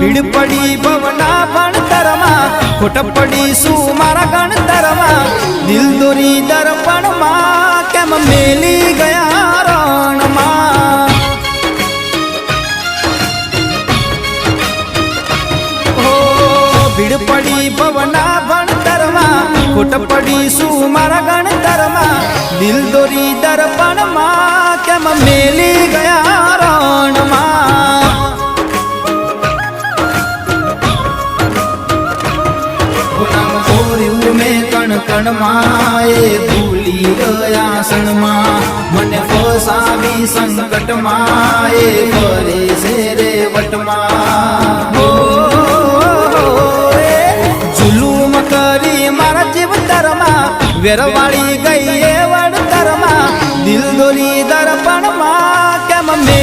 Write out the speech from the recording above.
ભીડ પડી ભવના ભણતરમાં ખોટ પડી શું મારા ગણતરમાં? દિલ દોરી દર્પણમાં કેમ મેલી ગયા રણમાં? હો ભીડ પડી ભવના ભણતરમાં ખોટ પડી શું મારા ગણતરમાં? દિલ દોરી દર્પણમાં કેમ મેલી પટણમાં ભૂલી ગયા સણમાં મને ફસાવી સંકટમાં, એ ફરે છે રે વટમાં જુલુમ કરી મારા જીવ ધરમાં વેરવાળી ગઈ એ વડ ધરમાં દિલ દોરી દર્પણમાં, કેમ મેં